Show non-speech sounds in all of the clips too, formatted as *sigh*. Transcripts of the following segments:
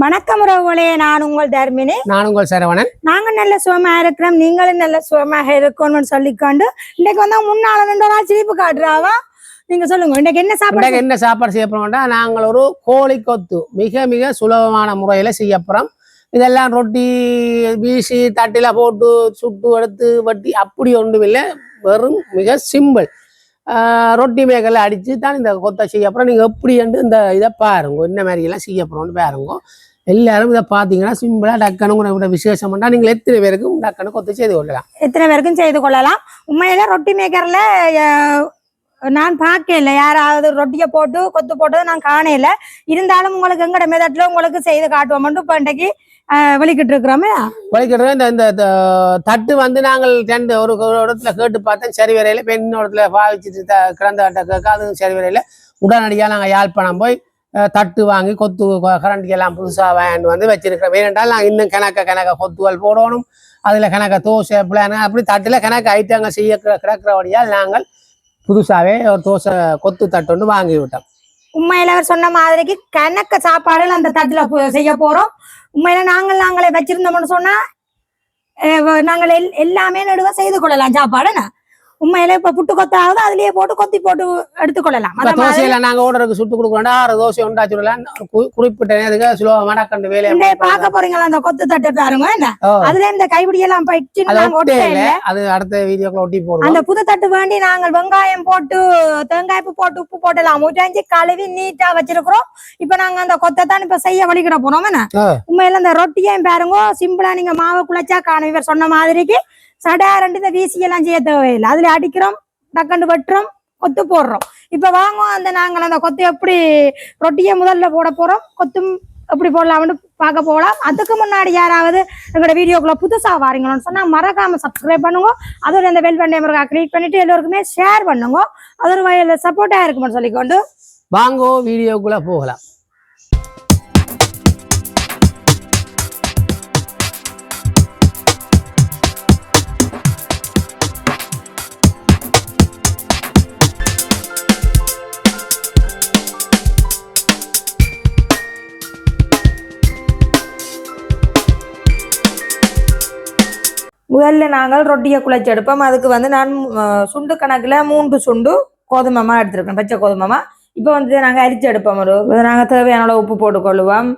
வணக்கம் உறவுகளே நான் உங்கள் தர்மினி. நான் உங்கள் சரவணன். நாங்க நல்ல சுகமா இருக்கிறோம் நீங்களும் நல்ல சுகமாக இருக்கணும்னு சொல்லிக்கொண்டு இன்னைக்கு வந்து முன்னால ரெண்டு நாள் சிரிப்பு காட்டுறாவா? நீங்க சொல்லுங்க இன்னைக்கு என்ன சாப்பாடு என்ன சாப்பாடு செய்ய போறோம்னா நாங்கள் ஒரு கோழி கொத்து மிக மிக சுலபமான முறையில செய்ய போறோம். இதெல்லாம் ரொட்டி வீசி தட்டில போட்டு சுட்டு எடுத்து வட்டி அப்படி ஒன்றும் இல்லை. வெறும் மிக சிம்பிள். ரொட்டி மேகலை அடித்து தான் இந்த கொத்தை செய்ய. அப்புறம் நீங்கள் எப்படி என்று இந்த இதை பாருங்க என்ன மாதிரியெல்லாம் செய்ய போகிறோம்னு பாருங்க. எல்லாரும் இதை பார்த்தீங்கன்னா சிம்பிளாக டக்குன்னு உங்களை கூட விசேஷம் பண்ணால் நீங்கள் எத்தனை பேருக்கும் டக்குன்னு கொத்து செய்து கொள்ளலாம். எத்தனை பேருக்கும் செய்து கொள்ளலாம். உண்மையில ரொட்டி மேக்கரில் அஹ், நான் பார்க்கல யாராவது ரொட்டியை போட்டு கொத்து போட்டது நான் காணையில இருந்தாலும் உங்களுக்கு எங்கட மெதட்டில் உங்களுக்கு செய்து காட்டுவோம். இப்போ இன்றைக்கு வெளிக்கிட்டு இருக்கிறோமே வலிக்கிறது இந்த இந்த தட்டு வந்து நாங்கள் ரெண்டு ஒரு இடத்துல கேட்டு பார்த்தேன் சரி வரையில பெண் இடத்துல பாவிச்சுட்டு கிடந்த கேட்க அதுவும் சரி வரையில உடனடியாக நாங்கள் யாழ்ப்பாணம் போய் தட்டு வாங்கி கொத்து கொ- கரண்டி எல்லாம் புதுசாக வாங்கிட்டு வந்து வச்சிருக்கிறோம். ஏனென்றால் நாங்கள் இன்னும் கணக்க கணக்க கொத்துகள் போடணும். அதில் கணக்க தோசை பிளான் அப்படி தட்டில் கணக்கு ஐட்டங்கள் செய்ய கிடக்கிறபடியால் நாங்கள் புதுசாகவே ஒரு தோசை கொத்து தட்டு ஒன்று வாங்கி விட்டோம் உண்மையில அவர் சொன்ன மாதிரிக்கு கணக்க சாப்பாடுகள் அந்த தட்டுல செய்ய போறோம். உண்மையில நாங்கள் நாங்களே வச்சிருந்தோம்னு சொன்னா நாங்கள் எல்- எல்லாமே நடுவா செய்து கொள்ளலாம். சாப்பாடுன்னு உண்மையில இப்ப புட்டு கொத்தாவது அதுலயே போட்டு கொத்தி போட்டு எடுத்துக்கொள்ளலாம். தோசையில நாங்கள் ஓர்டருக்கு சுட்டு கொடுக்குறோம்னா ஆறு தோசை உண்டாச்சு விடலாம். கு- குறிப்பிட்ட நேரத்துக்கு சுலபமாக டக்கண்டு வேலையை பார்க்க போறீங்களா அந்த கொத்து தட்டை பாருங்க என்ன. அதுல இந்த கைப்பிடி எல்லாம் போயிடுச்சு அது நாங்க அடுத்த வீடியோக்குள்ள ஒட்டி போடுவோம். அந்த புது தட்டு வேண்டி நாங்கள் வெங்காயம் போட்டு தேங்காய்ப்பு போட்டு உப்பு போட்டலாம். ஊറ്റാஞ்சி கழுவி நீட்டா வச்சிருக்கிறோம். இப்ப நாங்க அந்த கொத்தை தான் இப்ப செய்ய வலிக்கிட போறோம் என்ன. உண்மையில இந்த ரொட்டியும் பாருங்க சிம்பிளா நீங்க மாவை குழைச்சா காணும். இவர் சொன்ன மாதிரிக்கு சடாரண்டு இந்த வீசி எல்லாம் செய்ய தேவையில்லை அதுல அடிக்கிறோம் டக்கண்டு வெட்டுறோம் கொத்து போடுறோம். இப்ப வாங்க அந்த நாங்கள் அந்த கொத்து எப்படி ரொட்டியை முதல்ல போட போறோம் கொத்தும் எப்படி போடலாம்னு பார்க்க போகலாம். அதுக்கு முன்னாடி யாராவது எங்களோட வீடியோக்குள்ள புதுசாக வாரீங்களோன்னு சொன்னா மறக்காம சப்ஸ்கிரைப் பண்ணுங்க. அதோட அந்த வெல் பட்டை முருகா கிளிக் பண்ணிட்டு எல்லோருக்குமே ஷேர் பண்ணுங்க. அதோட ஒரு வகையில் சப்போர்ட்டா இருக்கும்னு சொல்லிக்கொண்டு வாங்கோ வீடியோக்குள்ள போகலாம். முதல்ல நாங்கள் ரொட்டியை குழைச்சி எடுப்போம். அதுக்கு வந்து நான் சுண்டு கணக்கில் மூன்று சுண்டு கோதுமமாக எடுத்துருக்கேன். பச்சை கோதுமமா. இப்போ வந்து நாங்கள் அரிச்சு எடுப்போம் ஒரு நாங்கள் தேவையான அளவு உப்பு போட்டுக்கொள்ளுவோம்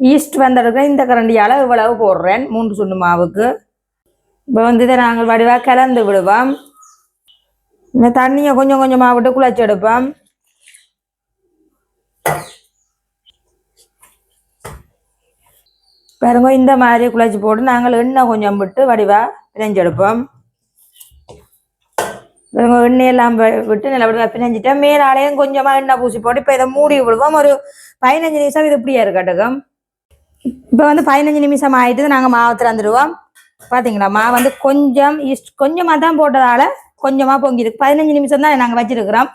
ஈஸ்ட் வந்தெடுக்க இந்த கரண்டியால் இவ்வளவு போடுறேன் மூன்று சுண்டு மாவுக்கு. இப்போ வந்து இதை நாங்கள் வடிவாக கலந்து விடுவோம். இந்த தண்ணியை கொஞ்சம் கொஞ்சமாக விட்டு குழைச்சி எடுப்போம். பாருங்க இந்த மாதிரி குழச்சி போட்டு நாங்கள் எண்ணெய் கொஞ்சம் விட்டு வடிவாக பிணைஞ்செடுப்போம். பாருங்க எண்ணெய் எல்லாம் விட்டு நல்லா வடிவா பிணைஞ்சிட்டா மேலாலையும் கொஞ்சமாக எண்ணெய் பூசி போட்டு இப்போ இதை மூடி விடுவோம். ஒரு பதினஞ்சு நிமிஷம் இது இப்படியே இருக்கட்டுக்கும் இப்போ வந்து பதினஞ்சு நிமிஷம் ஆயிட்டு நாங்கள் மாவு திறந்துடுவோம். பார்த்தீங்களா மாவு வந்து கொஞ்சம் இஷ்ட் கொஞ்சமாக தான் போட்டதால கொஞ்சமாக பொங்கிருக்கு பதினஞ்சு நிமிஷம் தான் நாங்கள் வச்சிருக்கிறோம்.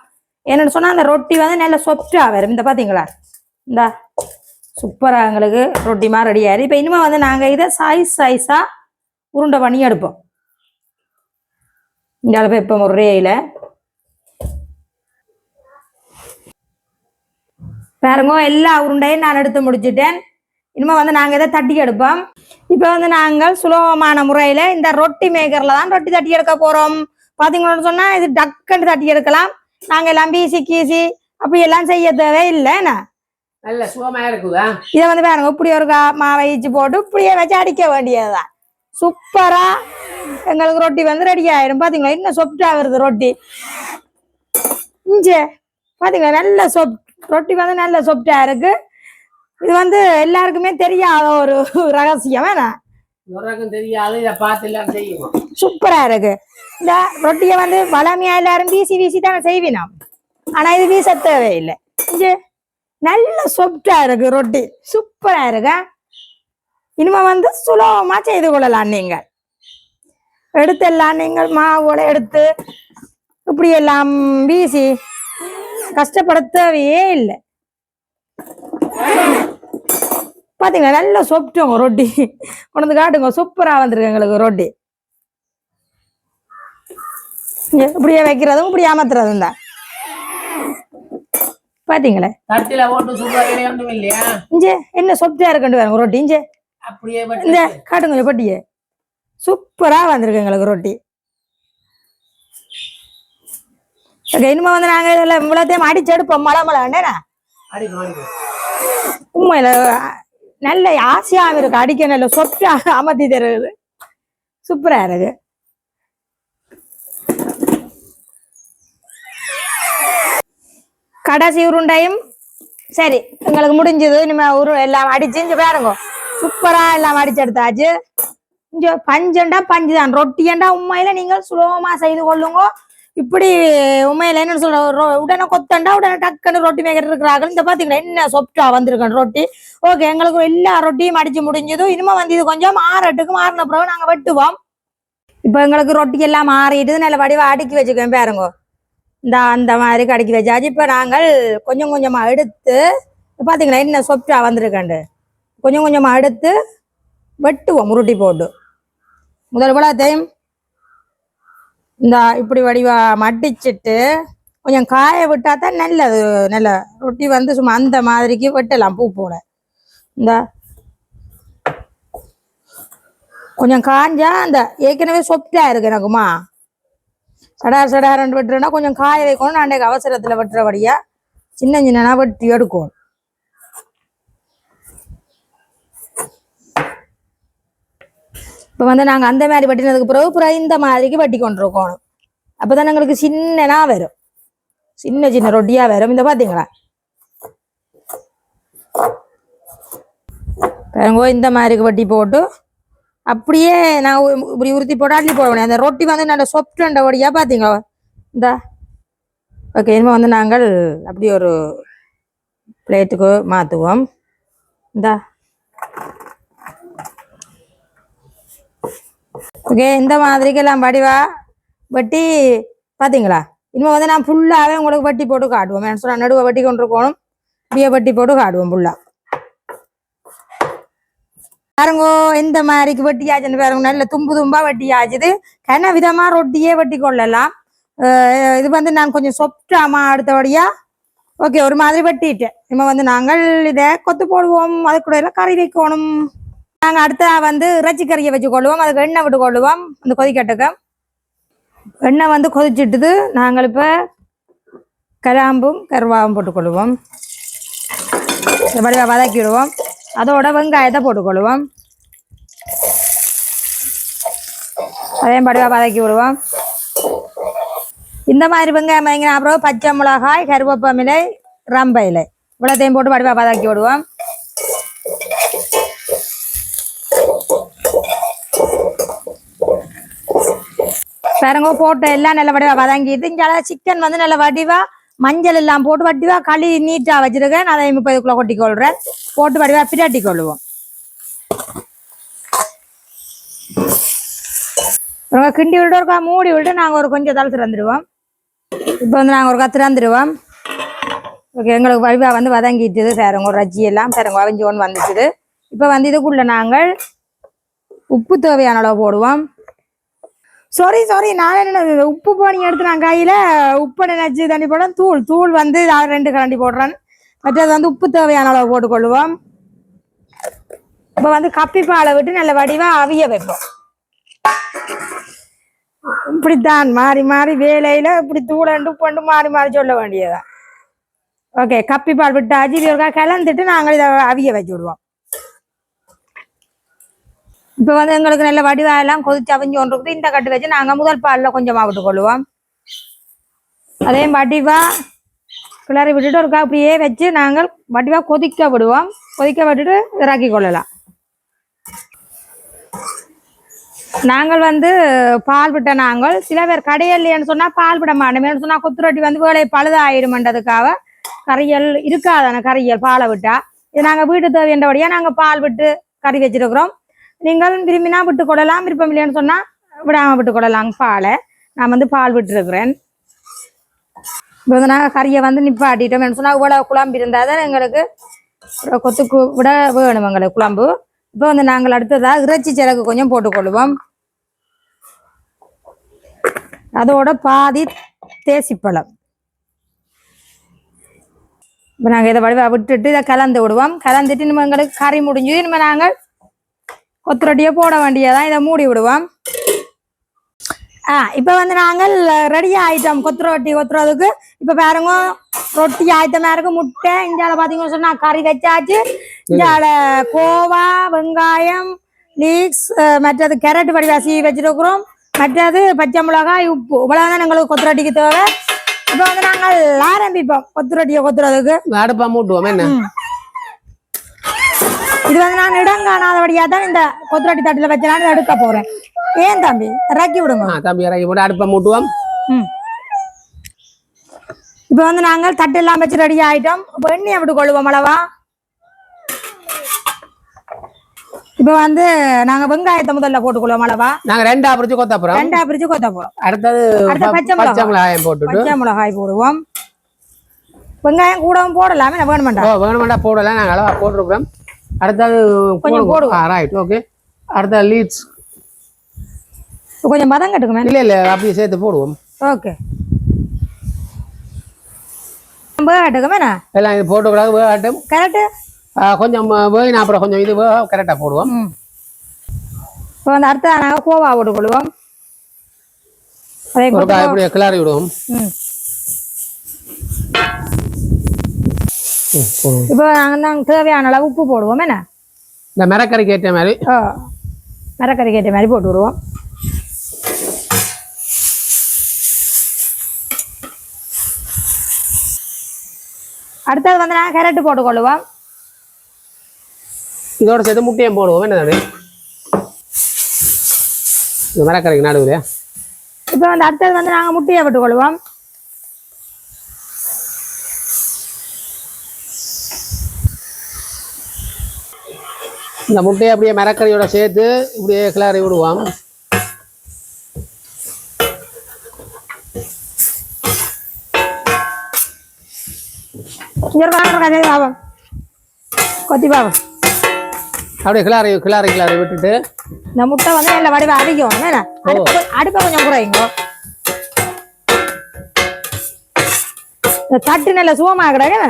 என்னென்னு சொன்னால் அந்த ரொட்டி வந்து நல்லா சொப்டாக வரும். இந்த பார்த்தீங்களா இந்த. சூப்பராக எங்களுக்கு ரொட்டி மாதிரி ரெடி ஆயிரு. இப்போ இனிமேல் வந்து நாங்கள் இதை சைஸ் சைஸாக உருண்டை பண்ணி எடுப்போம். இந்த அளவு இப்போ ஒரு ரேயில் பாருங்க எல்லா உருண்டையும் நான் எடுத்து முடிச்சிட்டேன். இனிமேல் வந்து நாங்கள் இதை தட்டி எடுப்போம். இப்போ வந்து நாங்கள் சுலபமான முறையில் இந்த ரொட்டி மேக்கரில் தான் ரொட்டி தட்டி எடுக்க போகிறோம் பார்த்தீங்கன்னு சொன்னால் இது டக்குன்னு தட்டி எடுக்கலாம். நாங்கள் எல்லாம் பீசி கீசி அப்படி எல்லாம் செய்ய தேவையில்லை என்ன? நல்ல சுகமா இருக்குதா இதை வந்து பாருங்க இப்படி ஒரு மாவை இச்சு போட்டு இப்படியே வச்சு அடிக்க வேண்டியதுதான் சூப்பரா எங்களுக்கு ரொட்டி வந்து ரெடி ஆயிடும் பாத்தீங்களா இன்னும் சொப்டா வருது ரொட்டி இஞ்சே பாத்தீங்களா நல்ல சொப் ரொட்டி வந்து நல்ல சொப்டா இருக்கு இது வந்து எல்லாருக்குமே தெரியாத ஒரு ரகசியம் வேணா சூப்பரா இருக்கு இந்த ரொட்டியை வந்து வளமையா எல்லாரும் வீசி வீசி தானே செய்வினோம் ஆனா இது வீச தேவையில்லை இங்கே நல்ல சொப்டா இருக்கு ரொட்டி. சூப்பரா இருக்கு. இனிமே வந்து சுலபமா செய்து கொள்ளலாம் நீங்கள். எடுத்தெல்லாம் நீங்கள் மாவோட எடுத்து இப்படி எல்லாம் வீசி கஷ்டப்பட தேவையே இல்லை. பாத்தீங்களா? நல்ல சொப்டோங்க ரொட்டி. கொண்டு வந்து காட்டுங்க. சூப்பரா வந்திருக்கு எங்களுக்கு ரொட்டி. இப்படியே வைக்கிறதும் இப்படி ஏமாத்துறதும் தான். பாத்தீங்களே? தட்டில போட்டு ஒன்றும் இல்லையா? இஞ்சே என்ன சொப்டியா இருக்குன்னு பாருங்க ரொட்டி இஞ்சே அப்படியே இந்த காட்டுங்க பட்டியே சூப்பரா வந்திருக்கு எங்களுக்கு ரொட்டி. ஓகே இனிமே வந்து நாங்க இதுல இவ்வளோத்தையும் அடிச்சு எடுப்போம் மழை மழை அடிக்கும் உண்மையில நல்ல ஆசையாகவும் இருக்கு அடிக்க நல்ல சொட்டு அமர்த்தி தருது. சூப்பரா இருக்கு. கடைசி உருண்டையும் சரி எங்களுக்கு முடிஞ்சது இனிமே உரு எல்லாம் அடிச்சு இங்க பாருங்க சூப்பரா எல்லாம் அடிச்சு எடுத்தாச்சு இங்க பஞ்சண்டா பஞ்சு தான் ரொட்டியண்டா உண்மையில நீங்கள் சுலபமா செய்து கொள்ளுங்க இப்படி உண்மையில என்ன சொல்ற ரொ- உடனே கொத்தண்டா உடனே டக்குன்னு ரொட்டி மேக்கர் இருக்கிறார்கள் இந்த பாத்தீங்கன்னா என்ன சொப்டா வந்திருக்கேன் ரொட்டி ஓகே எங்களுக்கு எல்லா ரொட்டியும் அடிச்சு முடிஞ்சதும் இனிமே வந்து இது கொஞ்சம் ஆறட்டுக்கு மாறின பிறகு நாங்க வெட்டுவோம் இப்போ எங்களுக்கு ரொட்டி எல்லாம் மாறிட்டு நல்ல வடிவா அடுக்கி வச்சுக்கோங்க பாருங்க இந்த அந்த மாதிரி கடைக்கு வச்சாச்சு இப்போ நாங்கள் கொஞ்சம் கொஞ்சமாக எடுத்து பார்த்தீங்களா என்ன சொப்டா வந்திருக்கேன் கொஞ்சம் கொஞ்சமாக எடுத்து வெட்டுவோம் உருட்டி போட்டு. முதல் போலத்தையும் இந்த இப்படி வடிவா மடிச்சிட்டு கொஞ்சம் காய விட்டா தான் நல்லது. நல்ல ரொட்டி வந்து சும்மா அந்த மாதிரிக்கு வெட்டலாம் பூ போட இந்த கொஞ்சம் காஞ்சா அந்த ஏற்கனவே சொப்டா இருக்கு எனக்குமா. சடார் சடார் ரெண்டு வெட்டுறேன்னா கொஞ்சம் காய வைக்கணும். நான் அன்றைக்கு அவசரத்துல வெட்டுறபடியா சின்ன சின்னனா வெட்டி எடுக்கணும். இப்போ வந்து நாங்கள் அந்த மாதிரி வெட்டினதுக்கு பிறகு பிறகு இந்த மாதிரிக்கு வெட்டி கொண்டு இருக்கணும் அப்போ தான் எங்களுக்கு சின்னனா வரும். சின்ன சின்ன ரொட்டியா வரும். இந்த பார்த்தீங்களா பாருங்க இந்த மாதிரி வட்டி போட்டு அப்படியே நான் இப்படி உருத்தி போட்டு அள்ளி போடுவேன். அந்த ரொட்டி வந்து நல்ல சொப்டண்ட ஒடியா பார்த்தீங்களா இந்த. ஓகே இனிமே வந்து நாங்கள் அப்படி ஒரு பிளேட்டுக்கு மாற்றுவோம் இந்தா. ஓகே இந்த மாதிரிக்கெல்லாம் வடிவா வெட்டி பார்த்தீங்களா இனிமே வந்து நான் ஃபுல்லாகவே உங்களுக்கு வட்டி போட்டு காட்டுவோம். என்ன சொன்னா நடுவை வட்டி கொண்டு போகணும் இப்படியே வட்டி போட்டு காட்டுவோம் ஃபுல்லாக பாருங்கோ இந்த மாதிரிக்கு வெட்டியாச்சுன்னு பாருங்க நல்ல தும்பு தும்பா வெட்டியாச்சுது. கன விதமா ரொட்டியே வெட்டி கொள்ளலாம். இது வந்து நான் கொஞ்சம் சொப்டாமா அடுத்தபடியா? ஓகே ஒரு மாதிரி வெட்டிட்டேன். இனிமே வந்து நாங்கள் இதை கொத்து போடுவோம். அதுக்கூட எல்லாம் கறி வைக்கணும். நாங்கள் அடுத்த வந்து இறைச்சி கறியை வச்சு கொள்ளுவோம். அதுக்கு எண்ணெய் விட்டு கொள்ளுவோம். அந்த கொதிக்கட்டுக்கு. எண்ணெய் வந்து கொதிச்சிட்டுது. நாங்கள் இப்போ கராம்பும் கருவாவும் போட்டுக்கொள்ளுவோம் இந்த வடிவா அதோட வெங்காயத்தை போட்டுக்கொள்வோம் அதையும் வடிவா வதக்கி விடுவோம் இந்த மாதிரி வெங்காயம் வதங்கின அப்புறம் பச்சை மிளகாய் கருவேப்பமிலை ரம்ப இலை இவ்வளோத்தையும் போட்டு வடிவா வதக்கி விடுவோம் பாருங்க போட்டு எல்லாம் நல்ல வடிவாக வதங்கிட்டு இங்கே சிக்கன் வந்து நல்ல வடிவாக மஞ்சள் எல்லாம் போட்டு வட்டிவா களி நீட்டா வச்சிருக்கேன். அதை முப்பது கிலோ கொட்டி கொள்றேன். போட்டு வடிவா பிராட்டி கொள்ளுவோம் கிண்டி விட்டு ஒருக்கா மூடி விட்டு நாங்கள் ஒரு கொஞ்சம் தலை திறந்துடுவோம் இப்போ வந்து நாங்கள் ஒரு திறந்துடுவோம் ஓகே எங்களுக்கு வடிவா வந்து வதங்கிட்டுது. சேரங்க ஒரு ரஜ்ஜி எல்லாம் சேரங்க வளைஞ்சு ஒன்று வந்துச்சுது இப்போ வந்து இதுக்குள்ள நாங்கள் உப்பு தேவையான அளவு போடுவோம். சாரி சாரி நான் என்ன உப்பு பானி எடுத்து நான் கையில் உப்பு நினைச்சு தண்ணி போடுறேன். தூள் தூள் வந்து நான் ரெண்டு கரண்டி போடுறேன். மற்றது வந்து உப்பு தேவையான அளவு போட்டுக்கொள்ளுவோம் இப்போ வந்து கப்பி பாலை விட்டு நல்ல வடிவா அவிய வைப்போம். இப்படித்தான் மாறி மாறி வேலையில இப்படி தூளண்டு உப்பண்டு மாறி மாறி சொல்ல வேண்டியதுதான். ஓகே கப்பி பால் விட்டு அஜிரி ஒருக்கா கலந்துட்டு நாங்கள் இதை அவிய வச்சு விடுவோம். இப்போ வந்து எங்களுக்கு நல்ல வடிவாயெல்லாம் கொதிச்சு அவிஞ்சு கொண்டு இருக்குது இந்த கட்டு வச்சு நாங்கள் முதல் பாலில் கொஞ்சமாக விட்டு கொள்ளுவோம். அதே வடிவா கிளறி விட்டுட்டு ஒருக்கா அப்படியே வச்சு நாங்கள் வடிவா கொதிக்க விடுவோம். கொதிக்க விட்டுட்டு இறக்கி கொள்ளலாம். நாங்கள் வந்து பால் விட்ட நாங்கள் சில பேர் கடையல்லைன்னு சொன்னா பால் விட மாட்டோம். சொன்னா கொத்துரொட்டி வந்து வேலை பழுதாயிடுமன்றதுக்காக கறியல் இருக்காதான கறியல் பாலை விட்டா. இது நாங்க வீட்டு தேவையன்றபடியா நாங்க பால் விட்டு கறி வச்சிருக்கிறோம். நீங்கள் விரும்பினா விட்டு கொள்ளலாம் விருப்பம் இல்லைன்னு சொன்னா விடாம விட்டு கொள்ளலாம் பாலை. நான் வந்து பால் விட்டுருக்கிறேன். இப்போ வந்து நாங்கள் கறியை வந்து நிப்பாட்டிட்டோம் சொன்னா இவ்வளவு குழம்பு இருந்தால் தான் எங்களுக்கு கொத்துக்கு விட வேணும் எங்களுக்கு குழம்பு. இப்போ வந்து நாங்கள் அடுத்ததா இறைச்சி சிறகு கொஞ்சம் போட்டுக்கொள்வோம். அதோட பாதி தேசிப்பழம். இப்போ நாங்கள் இதை வடிவாக விட்டுட்டு இதை கலந்து விடுவோம். கலந்துட்டு இனிமே எங்களுக்கு கறி முடிஞ்சு நம்ம நாங்கள் கொத்துரொட்டியை போட வேண்டியதான் இதை மூடி விடுவோம். ஆ இப்போ வந்து நாங்கள் ரெடி ஆயிட்டோம். கொத்து ரொட்டி கொத்துறதுக்கு. இப்போ பாருங்க ரொட்டி ஆயிட்டமா இருக்கு முட்டை இந்தியாவில் பார்த்தீங்கன்னு சொன்னா கறி வச்சாச்சு. இந்தியாவில் கோவா வெங்காயம் லீக்ஸ் மற்றது கேரட் வடிவாசி வச்சிருக்கிறோம். மற்றது பச்சை மிளகாய் உப்பு. இவ்வளவுதான் எங்களுக்கு கொத்து ரொட்டிக்கு தேவை. இப்போ வந்து நாங்கள் ஆரம்பிப்போம். கொத்து ரொட்டியை கொத்துறதுக்கு. அடுப்பா மூட்டுவோம் என்ன? இது வந்து நான் இடம் காணாதபடியா தான் இந்த கொத்து ரொட்டி தட்டில் வச்சு நான் எடுக்க போறேன். ஏன் தம்பி? இறக்கி விடுங்க. தம்பி இறக்கி போட்டு அடுப்பா மூட்டுவோம். இப்போ வந்து நாங்கள் தட்டு எல்லாம் வச்சு ரெடி ஆயிட்டோம். இப்போ எண்ணெய் விட்டு கொள்ளுவோம் அளவா. இப்போ வந்து நாங்க வெங்காயத்தை முதல்ல போட்டுக்கொள்வோம் அளவா. நாங்க ரெண்டா பிரிச்சு கொத்த போறோம். ரெண்டா பிரிச்சு கொத்த போறோம். அடுத்தது பச்சை மிளகாய். போட்டுட்டு. பச்சை மிளகாய் போடுவோம். வெங்காயம் கூடவும் போடலாமே வேணுமெண்டா வேணுமெண்டா போடலாம். நாங்கள் அளவா போட்டிருக்கிறோம். அடுத்தது கொஞ்சம் போடுவோம். ரைட் ஓகே அடுத்த லீட்ஸ் கொஞ்சம் மதம் கட்டுக்குமே இல்ல இல்ல அப்படியே சேர்த்து போடுவோம். ஓகே எல்லாம் இது போட்டுக்கூடாது வேகட்டும் கரெக்டு கொஞ்சம் வேகினா அப்புறம் கொஞ்சம் இது கரெக்டாக போடுவோம். ம். இப்போ வந்து அடுத்த நாங்கள் கோவா போட்டுக்கொள்வோம். அதே கிளறி விடுவோம். இப்போ நாங்கள் நாங்கள் தேவையான அளவு உப்பு போடுவோம் என்ன இந்த மிரக்கறிக்கு ஏற்ற மாதிரி ஓ மரக்கறி கேட்ட மாதிரி போட்டு விடுவோம் அடுத்தது வந்து நாங்கள் கேரட்டு போட்டுக்கொள்ளுவோம் இதோட சேர்த்து முட்டையும் போடுவோம் என்னதானே இந்த மிரக்கறிக்கு நடுவில் இப்போ வந்து அடுத்தது வந்து நாங்கள் முட்டையை விட்டுக்கொள்வோம் இந்த முட்டையை அப்படியே மிரக்கறியோட சேர்த்து இப்படியே கிளறி விடுவோம். கொத்தி பாவம் அப்படியே கிளறி கிளறி கிளறி விட்டுட்டு. இந்த முட்டை வந்து நல்ல வடிவ என்ன அடுப்பு அடுப்பை கொஞ்சம் குறையுங்க. இந்த தட்டு நல்ல சுகமாக கிடக்கு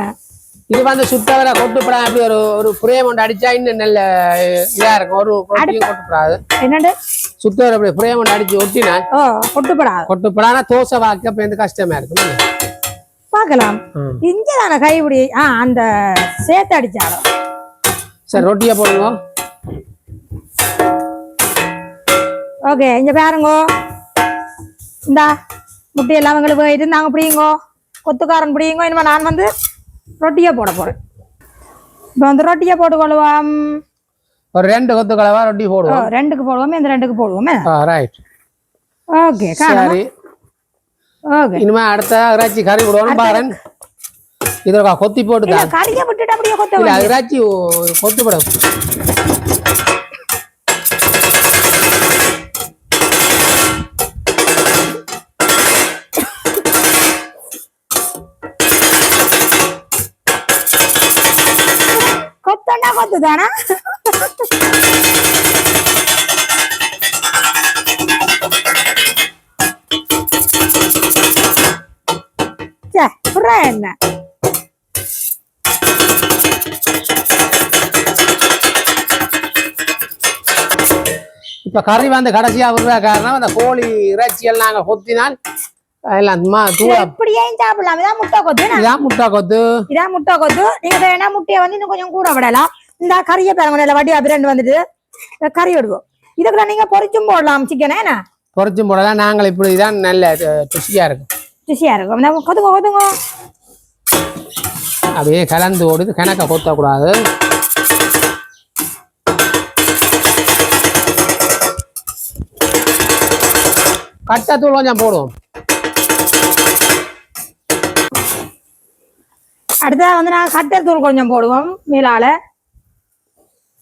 இது வந்து சுத்தவரை கொட்டுப்படாது. அப்படி ஒரு ஒரு பிரேம் ஒன்று அடிச்சா இன்னும் நல்ல இதா இருக்கும். ஒரு கொட்டியும் கொட்டுப்படாது. என்னண்டு சுத்தவரை அப்படி பிரேம் ஒன்று அடிச்சு ஒட்டினா கொட்டுப்படாது. கொட்டுப்படானா தோசை வாக்க இப்போ வந்து கஷ்டமா இருக்கும்? பார்க்கலாம். ம். இங்கே தானே கைப்பிடி ஆ அந்த சேர்த்து அடிச்சாலும். சரி ரொட்டியை போடுங்க. ஓகே இங்க பாருங்க. இந்தா முட்டை எல்லாம் உங்களுக்கு போயிட்டு நாங்கள் பிடிங்கோ கொத்துக்காரன் பிடிங்கோ இனிமே நான் வந்து ரொட்டியை போட போறேன். இப்போ வந்து ரொட்டியை போட்டுக்கொள்வோம். ஒரு ரெண்டு கொத்து கலவா ரொட்டி போடுவோம். ரெண்டுக்கு போடுவோமே இந்த ரெண்டுக்கு போடுவோமே? ரைட் ஓகே சரி. ஓகே. இனிமே அடுத்த இறைச்சி கறி விடுவோம் பாருங்க இதோட கொத்தி போட்டு கறியை விட்டுட்டு அப்படியே கொத்த. இறைச்சி கொத்து படம் கொத்தண்டா கொத்து தானே என்ன? இப்ப கறி வந்து கடைசியா விடுற காரணம் அந்த கோழி இறைச்சி எல்லாம் நாங்க கொத்தினால் எல்லாம் இப்படியே சாப்பிடலாம். இதான் முட்டை கொத்து? இதான் முட்டை கொத்து. இதான் முட்டை கொத்து. நீங்க வேணா முட்டையை வந்து இன்னும் கொஞ்சம் கூட விடலாம். இந்த கறியை பாருங்க நல்ல வட்டி அபிரண்டு வந்துட்டு. இந்த கறி விடுவோம் இதுக்குள்ள நீங்க பொரிச்சும் போடலாம் சிக்கனை என்ன? பொரிச்சும் போடலாம். நாங்கள் இப்படி தான் நல்ல ருசியா இருக்கும். ருசியா இருக்கும். இந்த கொதுங்க கொதுங்க அப்படியே கலந்து ஓடுது. கணக்க கொத்தக்கூடாது. கட்டத்தூள் கொஞ்சம் போடுவோம். அடுத்தது வந்து நாங்கள் கட்டர் தூள் கொஞ்சம் போடுவோம் மேலால.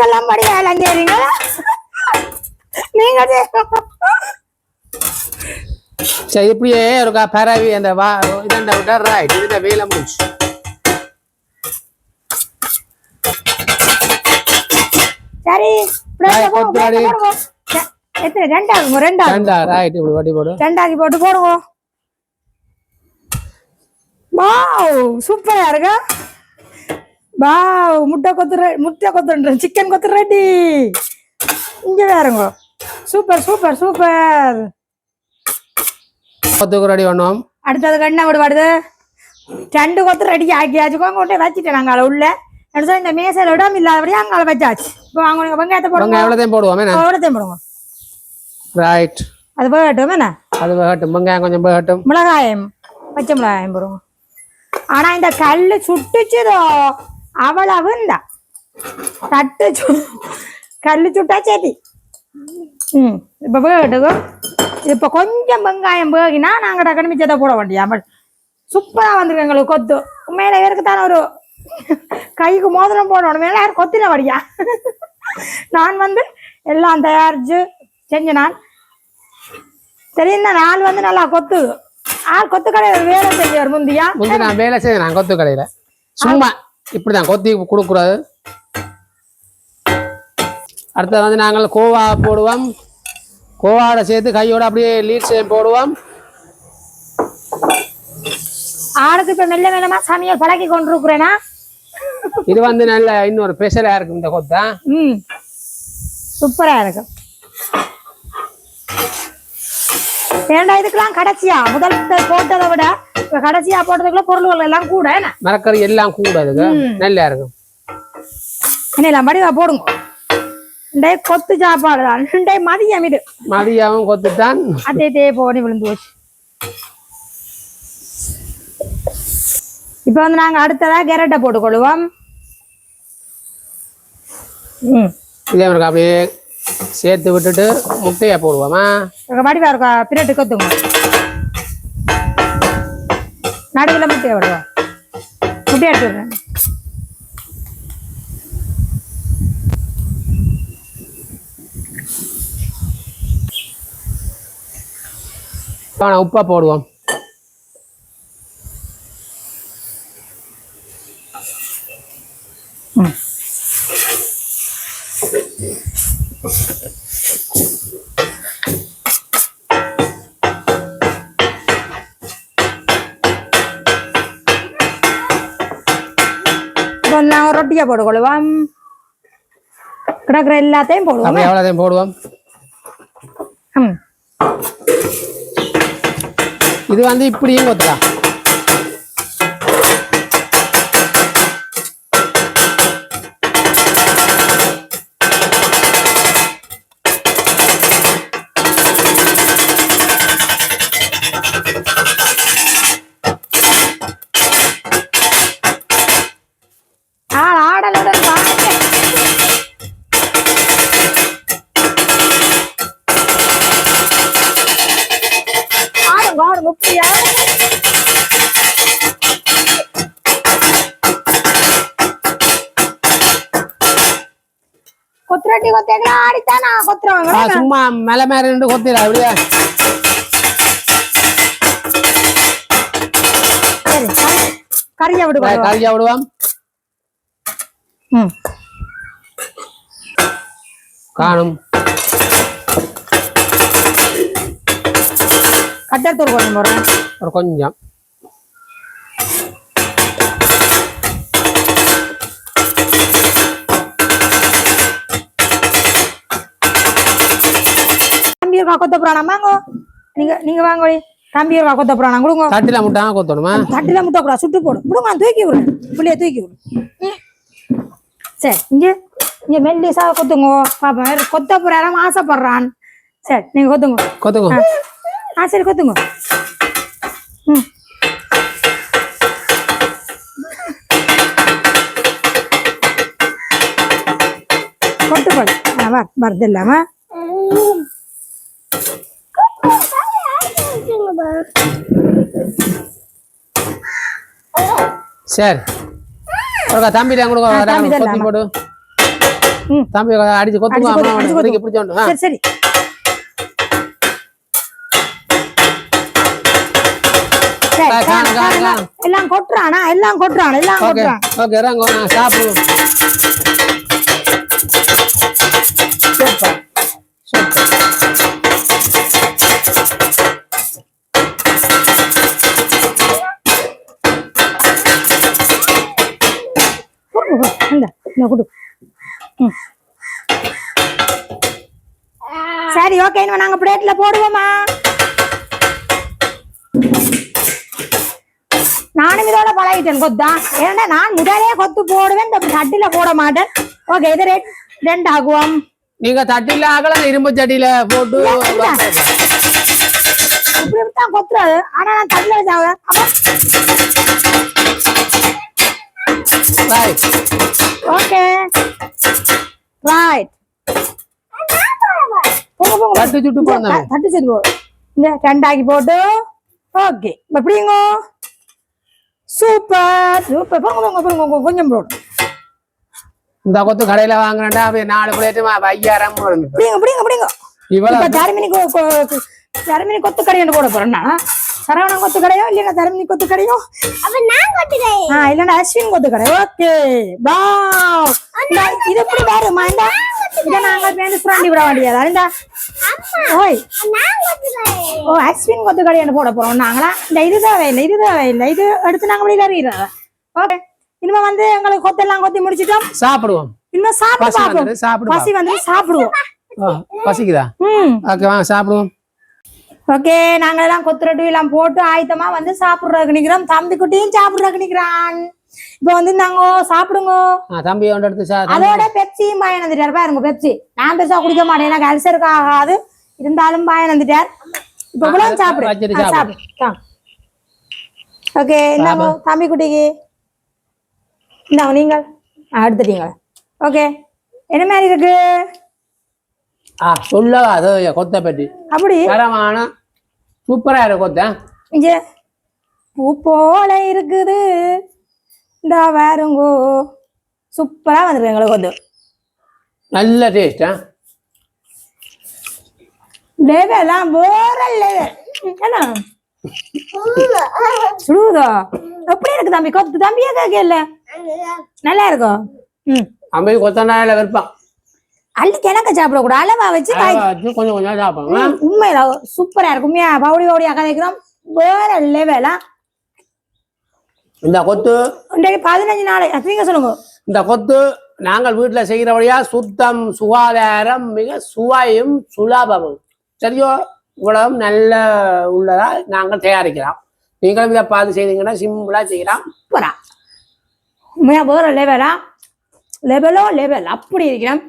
நீங்கெல்லாம் படி இளைஞரிங்க நீங்க சரி இப்படியே ஒரு பரவி அந்த வா இதண்ட விட்டா ரைட் இதுல வேலை முடிச்சு சரி எத்தனை? ரெண்டாகுங்க ரெண்டாகும் ரெண்டா ரைட் இப்படி வட்டி போடு. ரெண்டாக்கி போட்டு போடுங்க. வாவ் சூப்பரா இருக்கா? வாவ் முட்டை கொத்து முட்டை கொத்துன்ற சிக்கன் கொத்து ரெடி இங்க வேறுங்க சூப்பர் சூப்பர் சூப்பர். கொத்துக்கு ரெடி பண்ணுவோம் அடுத்தது என்ன விடு வருது ரெண்டு கொத்து ரெடி ஆக்கியாச்சு. கொண்டு வச்சுட்டேன் நாங்கள் உள்ள. அடுத்தது இந்த மேசையில் இடம் இல்லாதபடியே அங்கால வச்சாச்சு. இப்போ நீங்க வெங்காயத்தை போடுங்க எவ்வளோதையும் போடுவோம் எவ்வளோத்தையும் போடுங்க ரைட் அது போகட்டும் என்ன? அது வேகட்டும் வெங்காயம் கொஞ்சம் வேகட்டும் மிளகாயம் பச்சை மிளகாயம் போடுங்க ஆனா இந்த கல்லு சுட்டுச்சுதோ அவ்வளவு இந்த. தட்டு சு கல்லு சுட்டா சரி ம் இப்போ வேகட்டுக்கும் இப்போ கொஞ்சம் வெங்காயம் வேகினா நாங்கள் டக்குனு மிச்சத்தை போட வேண்டியா சூப்பராக வந்துருக்கு எங்களுக்கு கொத்து. மேலே இருக்குதான ஒரு கைக்கு மோதிரம் போடணும். மேலே யாரும் கொத்தின வடியா நான் வந்து எல்லாம் தயாரிச்சு செஞ்ச நான். சரி இந்த நாள் வந்து நல்லா கொத்து ஆள் கொத்து கடையில் வேலை செய்வார் முந்தியா? நான் வேலை செய்யறேன் கொத்து கடையில். சும்மா இப்படிதான் கொத்தி கொடுக்கூடாது அடுத்தது வந்து நாங்கள் கோவா போடுவோம். கோவாவோட சேர்த்து கையோட அப்படியே லீட் செய்ய போடுவோம். ஆளுக்கு இப்ப மெல்ல மெல்லமா சமையல் பழக்கி கொண்டிருக்கிறேனா? இது வந்து நல்ல இன்னொரு ஸ்பெஷலா இருக்கு இந்த கொத்தா. ம். சூப்பரா இருக்கு. ஏன்டா இதுக்கெல்லாம் கடைசியா? முதல் போட்டதை விட இப்ப கடைசியா போட்டதுக்குள்ள பொருள்கள் எல்லாம் கூட என்ன? மரக்கறி எல்லாம் கூட அதுக்கு. நல்லா இருக்கும். என்ன மடிவா போடுங்க. இண்டே கொத்து சாப்பாடு தான். இண்டே மதியம் இது. மதியாவும் கொத்துத்தான். அதே தே போனி விழுந்து போச்சு. இப்போ வந்து நாங்க அடுத்ததா கேரட்டை போட்டுக்கொள்வோம். இதே அப்படியே சேர்த்து விட்டுட்டு முட்டையை போடுவோமா? மடிவா இருக்கா? பிரட்டு கொத்துங்க. நடுவில் முட்டையை விடுவோம் முட்டையை எடுத்து விடுறேன். உப்பா போடுவோம். நாங்கள் ரொட்டியை போட்டுக்கொள்வோம் கிடக்குற எல்லாத்தையும் போடுவோம் எவ்வளோதையும் போடுவோம் இது வந்து இப்படியும் கொத்தலாம் இப்படியா கொத்துரட்டி கொத்தேங்களா ஆடித்தான்? கொத்துறவங்க சும்மா மேல மேல நின்று கொத்திடா அப்படியே. கறியை விடு கொள்ளுவோம். கறியா விடுவோம். காணும். கட்டத்தூர் கொண்டு போறேன் ஒரு கொஞ்சம். தம்பி இருக்கா கொத்த புராணம் வாங்க நீங்க நீங்க வாங்க ஒய். தம்பி இருக்கா கொத்த புராணம் கொடுங்க. தட்டில முட்டாங்க கொத்தணுமா? தட்டில முட்டை கூட சுட்டு போடு. விடுங்க நான் தூக்கி விடு பிள்ளைய தூக்கி விடு. சரி இங்க இங்க மெல்லிசா கொத்துங்க. பாப்பா கொத்த புறாரம் ஆசைப்படுறான் சரி நீங்க கொத்துங்க. கொத்துங்க. ஆ சரி கொத்துங்க. ம். கொட்டு கொடு ஆ வா வருது இல்லாம சரி. ஒரு தம்பி தரலாமா? போடு. தம்பி அடிச்சு கொத்துங்க அடிச்சு கொத்து, அம்மா அடிச்சு அவனுக்கு கொத்து. பிடிச்சோண்டு சரி சரி. எல்லாம் கொட்டுறானா? எல்லாம் கொட்டுறான்? எல்லாம் கொட்டுறான்? ஓகே இறங்க நான் சாப்பிடுவோம் சூப்பர் சூப்பர். சரி ஓகே நாங்க பிளேட்ல போடுவோமா? நானும் இதோட பழகிட்டேன் கொத்தா. ஏன்னா நான் முதலே கொத்து போடுவேன் இந்த சட்டில போட மாட்டேன். ஓகே இது ரெட் ரெண்டு ஆகுவோம் நீங்க தட்டில ஆகலாம் இரும்பு சட்டியில போட்டு. இப்படி தான் கொத்துறாது. ஆனா நான் தட்டில அப்ப Right. ஓகே ரைட் தட்டு சுட்டு போங்க தட்டு சரி போ. இந்த ரெண்டாக்கி போட்டு. ஓகே எப்படிங்க சூப்பர் சூப்பர். போங்க போங்க போங்க போங்க, கொஞ்சம் போடும் இந்த கொத்து கடையில வாங்குறேன்டா அப்படியே நாலு பிளேட்டு ஐயாயிரம். பிடிங்க பிடிங்க பிடிங்க. இவ்வளவு தரமினி தரமினி கொத்து கடையாண்டு போட போறேன்னா சரவணன் கொத்து கடையோ இல்லைன்னா தரமினி கொத்து கடையோ? இல்லைன்னா அஸ்வின் கொத்து கடை. ஓகே. இந்த இது எப்படி பாருமா இந்த இதை நாங்க பேருந்து சுராண்டி விட வேண்டியதா? இந்த. ஓய். ஓ அஸ்வின் கொத்து கடையாண்டு போட போறோம் நாங்களா? இந்த இது தேவையில்லை இது தேவையில்லை இது எடுத்து நாங்க வெளியில அறியிறோம் ஓகே. இனிமே வந்து எங்களுக்கு கொத்தெல்லாம் கொத்தி முடிச்சிட்டோம். சாப்பிடுவோம். இனிமே சாப்பிட்டு பார்ப்போம். வந்துட்டு சாப்பிடு பசி வந்து சாப்பிடுவோம். பசிக்குதா? ம். ஓகே வாங்க சாப்பிடுவோம். ஓகே நாங்க எல்லாம் கொத்துரட்டு எல்லாம் போட்டு ஆயத்தமா வந்து சாப்பிடுறதுக்கு நிக்கிறோம். தம்பி குட்டியும் சாப்பிடுறதுக்கு நிக்கிறான். இப்போ வந்து நாங்க சாப்பிடுங்க. தம்பி ஒன்று எடுத்து அதோட பெப்சியும் பாயன் வந்துட்டார். பாருங்க பெப்சி. நான் பெருசா குடிக்க மாட்டேன். எனக்கு அல்சருக்கு ஆகாது. இருந்தாலும் பாயன் வந்துட்டார். இப்போ இவ்வளவு சாப்பிடு. ஓகே இந்தாங்க தம்பி குட்டிக்கு. இந்தாங்க நீங்கள். ஆ, எடுத்துட்டீங்க. ஓகே. என்ன மாதிரி இருக்கு? ஆ சொல்லவா அது கொத்த பற்றி அப்படி? தரமான சூப்பரா இருக்கு கொத்த. இங்க பூ போல இருக்குது. இந்த வேறுங்கோ சூப்பரா வந்துருக்கு எங்களுக்கு வந்து. நல்ல டேஸ்ட் லெவலாம் வேற லெவல் என்ன சுடுதோ எப்படி இருக்கு தம்பி? கொத்து தம்பியே கேட்கல நல்லா இருக்கும் ம். அம்பி கொத்தனால விற்பான் அள்ளி கிணக்க சாப்பிடக்கூடாது அளவா வச்சு கொஞ்சம் கொஞ்சம் சாப்பிடுங்க ம், உண்மையில சூப்பரா இருக்கும். பவுடி பவுடியா கதைக்கிறோம் வேற லெவலா இந்த கொத்து இன்றைக்கு பதினஞ்சு நாள் நீங்க சொல்லுங்க. இந்த கொத்து நாங்கள் வீட்டில் செய்கிறபடியா சுத்தம் சுகாதாரம் மிக சுவையும் சுலபமும். சரியோ? இவ்வளவும் நல்ல உள்ளதா நாங்கள் தயாரிக்கிறோம். நீங்களும் இதை பார்த்து செய்தீங்கன்னா சிம்பிளா செய்யலாம். சூப்பரா உண்மையா வேற லெவலா லெவலோ லெவல் அப்படி இருக்கிறேன்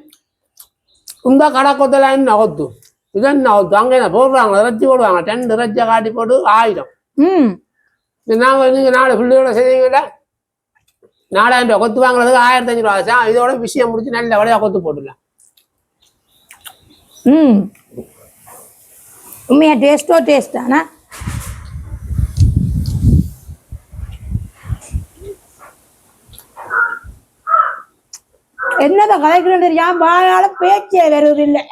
இந்த கடை கொத்தல என்ன கொத்து? இது என்ன கொத்து? அங்கே என்ன போடுறாங்க? இறைச்சி போடுவாங்க. ரெண்டு இறைச்சியை காட்டி போட்டு ஆயிரம் ம். நாங்கள் நீங்கள் நாலு பிள்ளையோட செய்தீங்களா நாலாயிரம் ரூபா கொத்து வாங்குறதுக்கு ஆயிரத்தி அஞ்சு ரூபா ஆச்சா இதோட விஷயம் முடிச்சு நல்ல வழியாக கொத்து போட்டுடலாம். ம். உண்மையா டேஸ்ட்டோ டேஸ்ட் ஆனா? என்னதான் கதைக்கிறேன் தெரியாம வாயால பேச்சே வருவது இல்லை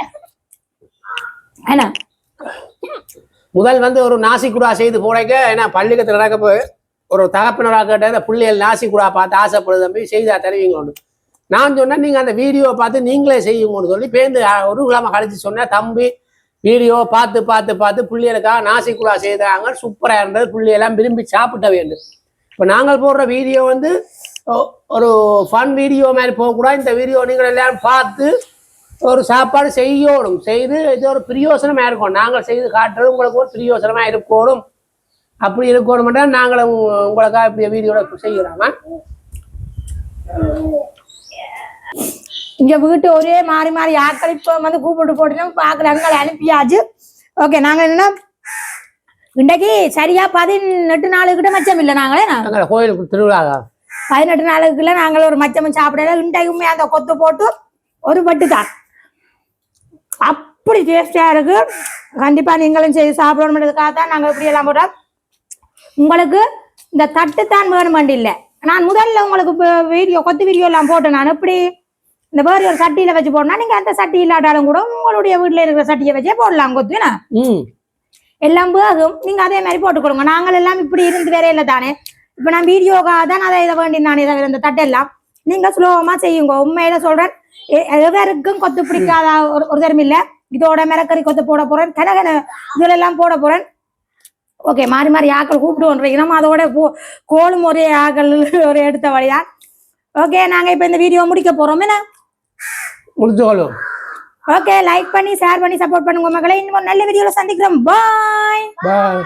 முதல் வந்து ஒரு நாசி குடா செய்து போடைக்க ஏன்னா பள்ளிக்கத்தில் நடக்க போய் ஒரு தகப்பினராக கேட்ட அந்த பிள்ளைகள் நாசி குடா பார்த்து ஆசைப்படுது தம்பி செய்தா தருவீங்களோன்னு. நான் சொன்னேன் நீங்கள் அந்த வீடியோவை பார்த்து நீங்களே செய்யுங்கன்னு சொல்லி பேருந்து ஒரு கிழமை கழிச்சு சொன்னேன் தம்பி வீடியோ பார்த்து பார்த்து பார்த்து பிள்ளைகளுக்காக நாசி குடா செய்தாங்க சூப்பராக இருந்தது பிள்ளையெல்லாம் விரும்பி சாப்பிட்ட வேண்டும். இப்போ நாங்கள் போடுற வீடியோ வந்து ஒரு ஃபன் வீடியோ மாதிரி போகக்கூடாது. இந்த வீடியோ நீங்கள் எல்லாரும் பார்த்து ஒரு சாப்பாடு செய்யணும். செய்து இது ஒரு பிரியோசனமா இருக்கும் நாங்கள் செய்து காட்டுறது உங்களுக்கு ஒரு பிரியோசனமா இருக்கணும். அப்படி இருக்கணும்னா நாங்களும் உங்க- உங்களுக்காக இப்படி வீடியோட செய்யலாமா. இங்க வீட்டு ஒரே மாறி மாறி ஆட்கள் இப்போ வந்து கூப்பிட்டு போட்டு பார்க்கல. அங்கே அனுப்பியாச்சு. ஓகே நாங்க என்னன்னா இன்றைக்கு சரியா பதினெட்டு நாளுக்கிட்ட மச்சம் இல்லை நாங்களே. நாங்கள் கோயிலுக்கு திருவிழா பதினெட்டு நாளுக்குள்ள நாங்கள் ஒரு மச்சமும் சாப்பிடல. இன்றைக்குமே அந்த கொத்து போட்டு ஒரு பட்டு தான் அப்படி டேஸ்டியா இருக்கு. கண்டிப்பா நீங்களும் செய்து சாப்பிடணுன்றதுக்காக தான் நாங்கள் இப்படி எல்லாம் போட்டோம். உங்களுக்கு இந்த தட்டு தான் வேணும் இல்லை. நான் முதல்ல உங்களுக்கு வீடியோ கொத்து வீடியோ எல்லாம் போட்டேன் நான் எப்படி இந்த மாதிரி ஒரு சட்டியில வச்சு போடணும் நீங்க அந்த சட்டி இல்லாட்டாலும் கூட உங்களுடைய வீட்டுல இருக்கிற சட்டியை வச்சே போடலாம் கொத்து என்ன? ம். எல்லாம் வேகும். நீங்க அதே மாதிரி போட்டு கொடுங்க. நாங்கள் எல்லாம் இப்படி இருந்து வேற இல்லை தானே. இப்ப நான் வீடியோக்காக தான் அதை இதை வேண்டி நான் இதை இந்த தட்டெல்லாம். நீங்க சுலபமா செய்யுங்க. உண்மையில சொல்றேன். எவருக்கும் கொத்து பிடிக்காத ஒரு ஒரு தரம் இல்ல. இதோட மிரக்கறி கொத்து போட போறேன். கனகன இதுல எல்லாம் போட போறேன். ஓகே மாறி மாறி ஆக்கள் கூப்பிட்டு ஒன்றீங்க நம்ம அதோட கோலும் ஒரே ஆக்கள் *laughs* ஒரு எடுத்த வழிதான். ஓகே நாங்க இப்ப இந்த வீடியோ முடிக்க போறோம். என்ன? ஓகே லைக் பண்ணி ஷேர் பண்ணி சப்போர்ட் பண்ணுங்க மக்களை. இன்னும் நல்ல வீடியோல சந்திக்கிறோம். பாய் பாய்